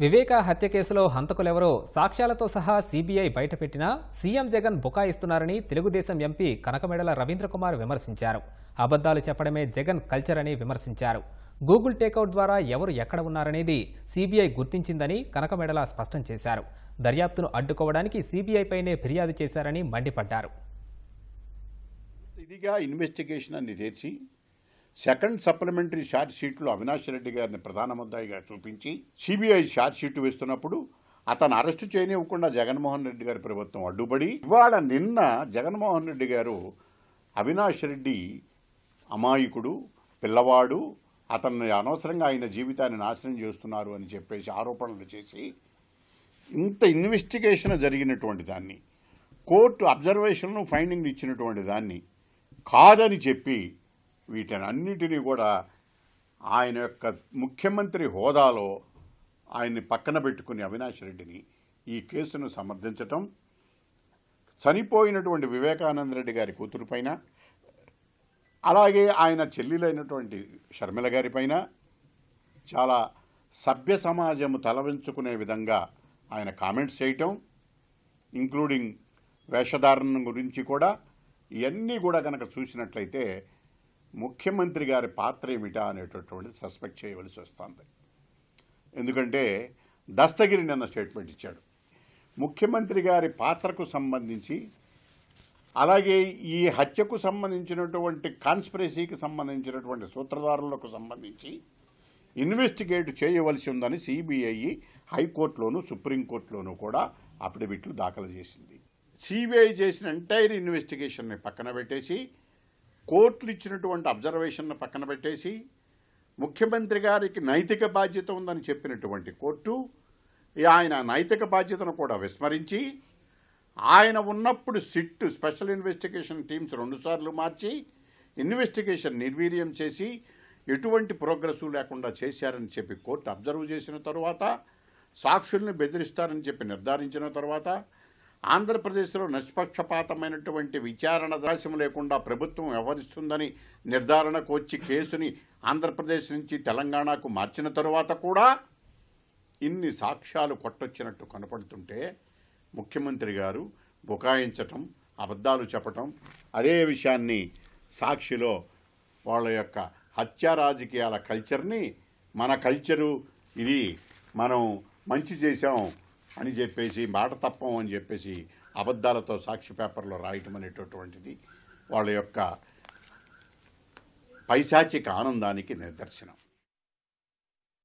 వివేక హత్య కేసులో హంతకులెవరో సాక్ష్యాలతో సహా సీబీఐ బయటపెట్టినా సీఎం జగన్ బుకాయిస్తున్నారని తెలుగుదేశం ఎంపీ కనకమెడల రవీంద్రకుమార్ విమర్శించారు. అబద్దాలు చెప్పడమే జగన్ కల్చర్ అని విమర్శించారు. గూగుల్ టేకౌట్ ద్వారా ఎవరు ఎక్కడ ఉన్నారనేది సీబీఐ గుర్తించిందని కనకమెడల స్పష్టం చేశారు. దర్యాప్తును అడ్డుకోవడానికి సీబీఐపైనే ఫిర్యాదు చేశారని మండిపడ్డారు. ఇదిగా ఇన్వెస్టిగేషన్ అని తెరిచి సెకండ్ సప్లిమెంటరీ షార్ట్ షీట్లో అవినాష్ రెడ్డి గారిని ప్రధాన ముద్దాయిగా చూపించి సిబిఐ షార్ట్ షీట్ వేస్తున్నప్పుడు అతను అరెస్టు చేయనివ్వకుండా జగన్మోహన్ రెడ్డి గారి ప్రభుత్వం అడ్డుపడి ఇవాళ నిన్న జగన్మోహన్ రెడ్డి గారు అవినాష్ రెడ్డి అమాయకుడు పిల్లవాడు అతన్ని అనవసరంగా ఆయన జీవితాన్ని నాశనం చేస్తున్నారు అని చెప్పేసి ఆరోపణలు చేసి ఇంత ఇన్వెస్టిగేషన్ జరిగినటువంటి దాన్ని కోర్టు అబ్జర్వేషన్ను ఫైండింగ్ ఇచ్చినటువంటి దాన్ని కాదని చెప్పి వీటిని కూడా ఆయన యొక్క ముఖ్యమంత్రి హోదాలో ఆయన్ని పక్కన పెట్టుకుని అవినాష్ రెడ్డిని ఈ కేసును సమర్థించటం చనిపోయినటువంటి వివేకానంద రెడ్డి గారి కూతురుపైన అలాగే ఆయన చెల్లెలైనటువంటి షర్మిల గారి పైన చాలా సభ్య సమాజము తలవించుకునే విధంగా ఆయన కామెంట్స్ చేయటం ఇంక్లూడింగ్ వేషధారణ గురించి కూడా ఇవన్నీ కూడా కనుక చూసినట్లయితే ముఖ్యమంత్రి గారి పాత్ర ఏమిటా అనేటటువంటిది సస్పెక్ట్ చేయవలసి వస్తుంది. ఎందుకంటే దస్తగిరి నిన్న స్టేట్మెంట్ ఇచ్చాడు. ముఖ్యమంత్రి గారి పాత్రకు సంబంధించి అలాగే ఈ హత్యకు సంబంధించినటువంటి కాన్స్పిరసీకి సంబంధించినటువంటి సూత్రధారులకు సంబంధించి ఇన్వెస్టిగేట్ చేయవలసి ఉందని సిబిఐ హైకోర్టులోను సుప్రీంకోర్టులోనూ కూడా అఫిడవిట్లు దాఖలు చేసింది. సిబిఐ చేసిన ఎంటైర్ ఇన్వెస్టిగేషన్ని పక్కన పెట్టేసి కోర్టులు ఇచ్చినటువంటి అబ్జర్వేషన్ను పక్కన పెట్టేసి ముఖ్యమంత్రి గారికి నైతిక బాధ్యత ఉందని చెప్పినటువంటి కోర్టు ఆయన నైతిక బాధ్యతను కూడా విస్మరించి ఆయన ఉన్నప్పుడు సిట్ స్పెషల్ ఇన్వెస్టిగేషన్ టీమ్స్ రెండుసార్లు మార్చి ఇన్వెస్టిగేషన్ నిర్వీర్యం చేసి ఎటువంటి ప్రోగ్రెస్ లేకుండా చేశారని చెప్పి కోర్టు అబ్జర్వ్ చేసిన తరువాత సాక్షుల్ని బెదిరిస్తారని చెప్పి నిర్ధారించిన తర్వాత ఆంధ్రప్రదేశ్లో నిష్పక్షపాతమైనటువంటి విచారణ అవకాశం లేకుండా ప్రభుత్వం వ్యవహరిస్తుందని నిర్ధారణకు వచ్చి కేసుని ఆంధ్రప్రదేశ్ నుంచి తెలంగాణకు మార్చిన తరువాత కూడా ఇన్ని సాక్ష్యాలు కొట్టొచ్చినట్టు కనపడుతుంటే ముఖ్యమంత్రి గారు బుకాయించటం అబద్ధాలు చెప్పటం అదే విషయాన్ని సాక్షిలో వాళ్ళ యొక్క హత్యా రాజకీయాల కల్చర్ని మన కల్చరు ఇది మనం మంచి చేశాం అని చెప్పేసి మాట తప్పం అని చెప్పేసి అబద్ధాలతో సాక్షి పేపర్లో రాయటం అనేటటువంటిది వాళ్ళ యొక్క పైశాచిక ఆనందానికి నిదర్శనం.